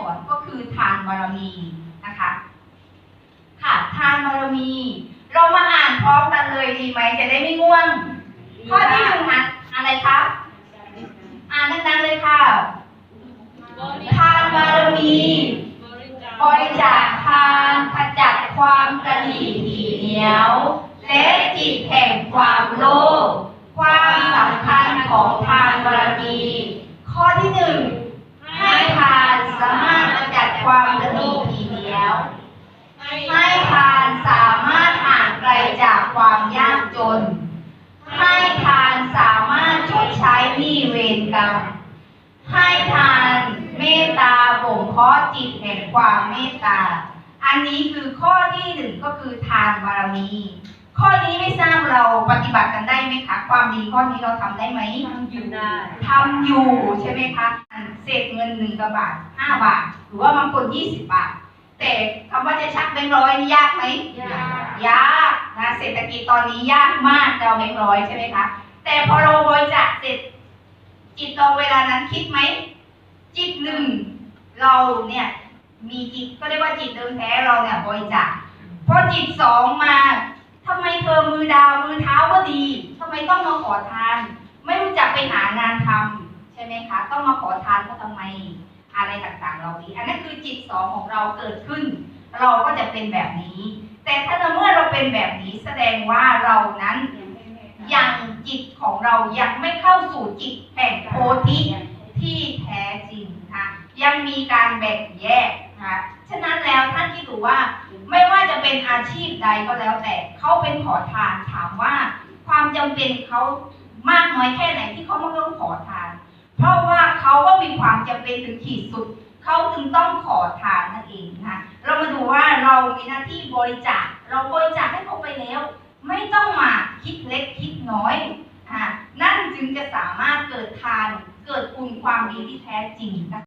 ก่อนก็คือทานบารมีนะคะ ค่ะทานบารมี เรามาอ่านพร้อมกันเลยดีไหมจะได้ไม่ง่วงข้อที่หนึ่งอะอะไรคะอ่านดังๆเลยค่ะ ทานบารมี บริจาคทานขจัดความกระหลี่ถี่เหนียว และจิตแห่งความโลภความสำคัญของทานบารมี ข้อที่หนึ่งให้ทานสามารถขจัดความกระหลี่ถี่เหนียว ให้ทานสามารถห่างไกลจากความยากจ น ให้ทานสามารถชดใช้หนี้เวรกรรม ให้ทานเมตตาบ่มเพาะจิตแห่งความเมตตา อันนี้คือข้อที่หนึ่งก็คือทานบารมี ข้อนี้ไม่ทราบเราปฏิบัติกันได้ไหมคะ ความดีข้อนี้เราทำได้ไหมอยู่ได้ทำอยู่ใช่ไหมคะเศษเงินหนึ่งกระบาทห้าบาท หรือว่าบางคนยี่สิบบาท แต่คำว่าจะชักแบงค์ร้อยนี่ยากไหมยาก ยากนะเศรษฐกิจตอนนี้ยากมากจะเอาแบงค์ร้อยใช่ไหมคะแต่พอเราบริจาคเสร็จ จิตเราเวลานั้นคิดไหม จิตหนึ่ง เราเนี่ย มีจิตก็เรียกว่าจิตเดิมแท้เราเนี่ยบริจาคพอจิตสองมาทำไมเธอมือดาวมือเท้าก็ดีทำไมต้องมาขอทาน ไม่รู้จักไปหางานทำใช่ไหมคะ ต้องมาขอทานเขาทำไมอะไรต่างๆ เรานี้อันนั้นคือจิตสองของเราเกิดขึ้น เราก็จะเป็นแบบนี้ แต่ถ้าเมื่อเราเป็นแบบนี้แสดงว่าเรานั้นยังจิตของเรายังไม่เข้าสู่จิตแห่งโพธิที่แท้จริงค่ะยังมีการแบ่งแยกนะคะฉะนั้นแล้วท่านคิดดูว่าไม่ว่าจะเป็นอาชีพใดก็แล้วแต่เขาเป็นขอทานถามว่า ความจำเป็นเขามากน้อยแค่ไหนที่เขามาต้องขอทาน เพราะว่าเขาก็มีความจำเป็นถึงขีดสุดเขาจึงต้องขอทานนั่น มีหน้าที่บริจาคเราบริจาคให้เขาไปแล้ว ไม่ต้องมาคิดเล็กคิดน้อยอ่านั่นจึงจะสามารถเกิดทานเกิดคุณความดีที่แท้จริงนะคะ